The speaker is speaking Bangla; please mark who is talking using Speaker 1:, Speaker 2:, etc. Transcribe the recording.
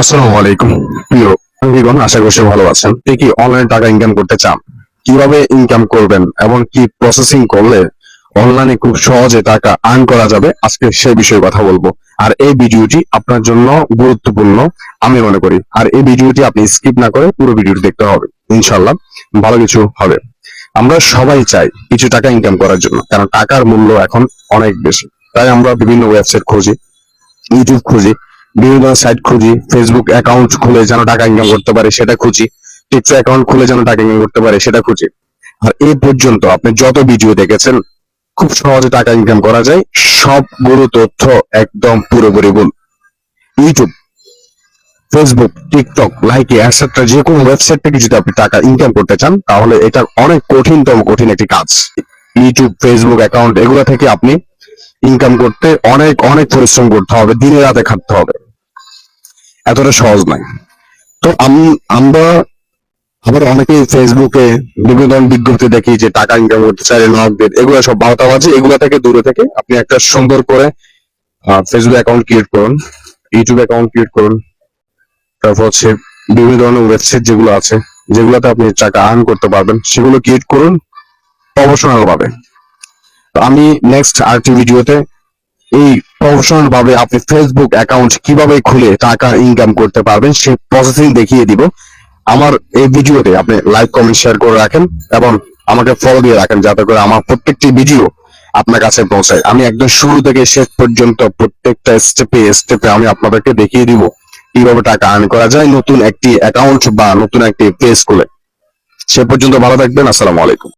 Speaker 1: আসসালামু আলাইকুম। প্রিয় বন্ধুগণ আশা করি সবাই ভালো আছেন। আপনি কি অনলাইন টাকা ইনকাম করতে চান? কীভাবে ইনকাম করবেন এবং কি প্রসেসিং করলে অনলাইনে খুব সহজে টাকা আর্ন করা যাবে? আজকে সেই বিষয়ে কথা বলব। আর এই ভিডিওটি আপনার জন্য গুরুত্বপূর্ণ, আমি মনে করি। আর এই ভিডিওটি আপনি স্কিপ না করে পুরো ভিডিওটি দেখতে হবে। ইনশাল্লাহ ভালো কিছু হবে। আমরা সবাই চাই কিছু টাকা ইনকাম করার জন্য, কারণ টাকার মূল্য এখন অনেক বেশি। তাই আমরা বিভিন্ন ওয়েবসাইট খুঁজি ইউটিউব খুঁজি বিভিন্ন সাইট খুঁজি ফেসবুক অ্যাকাউন্ট খুলে যেন টাকা ইনকাম করতে পারে, সেটা খুঁজি। টিকটক অ্যাকাউন্ট খুলে যেন টাকা ইনকাম করতে পারে, সেটা খুঁজি। আর এই পর্যন্ত আপনি যত ভিডিও দেখেছেন, খুব সহজে টাকা ইনকাম করা যায়। সবগুলো তথ্য একদম পুরোপুরি ভুল। YouTube Facebook TikTok Likee etcetera যে কোনো ওয়েবসাইট থেকে যদি আপনি টাকা ইনকাম করতে চান, তাহলে এটা অনেক কঠিনতম কঠিন একটি কাজ। ইউটিউব ফেসবুক অ্যাকাউন্ট এগুলো থেকে আপনি ইনকাম করতে অনেক অনেক পরিশ্রম করতে হবে, দিনে রাতে খাটতে হবে। এতটা সহজ নয়। তো আম- আমরা আবার অনেকেই ফেসবুকে বিভিন্ন বিজ্ঞপ্তি দেখি যে টাকা ইনকাম করতে চাইলে নকদের এগুলো সব বাউতাবাজি এগুলো থেকে দূরে থেকে আপনি একটা সুন্দর করে ফেসবুক অ্যাকাউন্ট ক্রিয়েট করুন ইউটিউব অ্যাকাউন্ট ক্রিয়েট করুন, তারপর হচ্ছে বিভিন্ন ধরনের ওয়েবসাইট যেগুলো আছে, যেগুলোতে আপনি টাকা আর্ন করতে পারবেন, সেগুলো ক্রিয়েট করুন প্রফেশনাল ভাবে আমি নেক্সট আরেকটি ভিডিওতে এই প্রফেশনাল ভাবে আপনি ফেসবুক অ্যাকাউন্ট কীভাবে খুলে টাকা ইনকাম করতে পারবেন সেই প্রসেসিং দেখিয়ে দিব। আমার এই ভিডিওতে আপনি লাইক কমেন্ট শেয়ার করে রাখেন এবং আমাকে ফলো দিয়ে রাখেন যাতে করে আমার প্রত্যেকটি ভিডিও আপনার কাছে পৌঁছায়। আমি একদম শুরু থেকে শেষ পর্যন্ত প্রত্যেকটা স্টেপে স্টেপে আমি আপনাদেরকে দেখিয়ে দিব কীভাবে টাকা আর্ন করা যায় নতুন একটি অ্যাকাউন্ট বা নতুন একটি পেজ খুলে। সে পর্যন্ত ভালো থাকবেন, আসসালামু আলাইকুম।